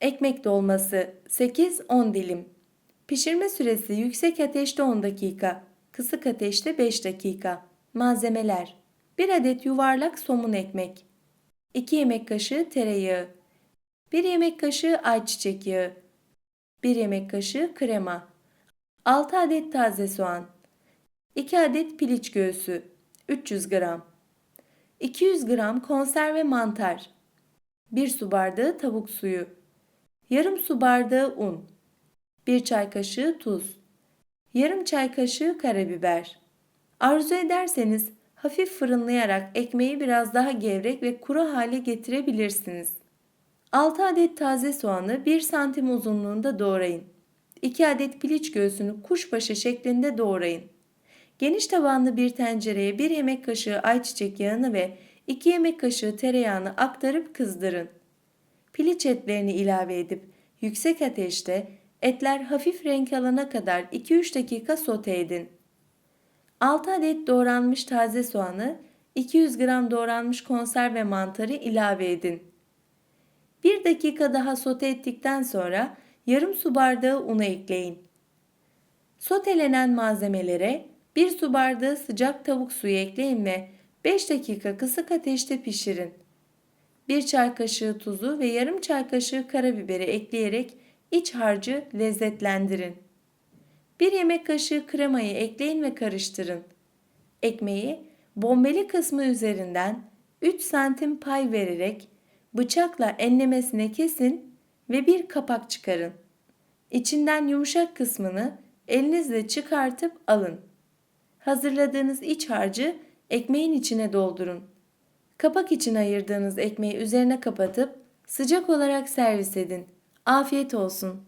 Ekmek dolması 8-10 dilim. Pişirme süresi yüksek ateşte 10 dakika, kısık ateşte 5 dakika. Malzemeler 1 adet yuvarlak somun ekmek, 2 yemek kaşığı tereyağı, 1 yemek kaşığı ayçiçek yağı, 1 yemek kaşığı krema, 6 adet taze soğan, 2 adet piliç göğsü, 300 gram, 200 gram konserve mantar, 1 su bardağı tavuk suyu, yarım su bardağı un, 1 çay kaşığı tuz, yarım çay kaşığı karabiber. Arzu ederseniz hafif fırınlayarak ekmeği biraz daha gevrek ve kuru hale getirebilirsiniz. 6 adet taze soğanı 1 santim uzunluğunda doğrayın. 2 adet piliç göğsünü kuşbaşı şeklinde doğrayın. Geniş tabanlı bir tencereye 1 yemek kaşığı ayçiçek yağını ve 2 yemek kaşığı tereyağını aktarıp kızdırın. Piliç etlerini ilave edip yüksek ateşte etler hafif renk alana kadar 2-3 dakika sote edin. 6 adet doğranmış taze soğanı, 200 gram doğranmış konserve mantarı ilave edin. 1 dakika daha sote ettikten sonra yarım su bardağı unu ekleyin. Sotelenen malzemelere 1 su bardağı sıcak tavuk suyu ekleyin ve 5 dakika kısık ateşte pişirin. 1 çay kaşığı tuzu ve yarım çay kaşığı karabiberi ekleyerek iç harcı lezzetlendirin. 1 yemek kaşığı kremayı ekleyin ve karıştırın. Ekmeği bombeli kısmı üzerinden 3 santim pay vererek bıçakla enlemesine kesin ve bir kapak çıkarın. İçinden yumuşak kısmını elinizle çıkartıp alın. Hazırladığınız iç harcı ekmeğin içine doldurun. Kapak için ayırdığınız ekmeği üzerine kapatıp sıcak olarak servis edin. Afiyet olsun.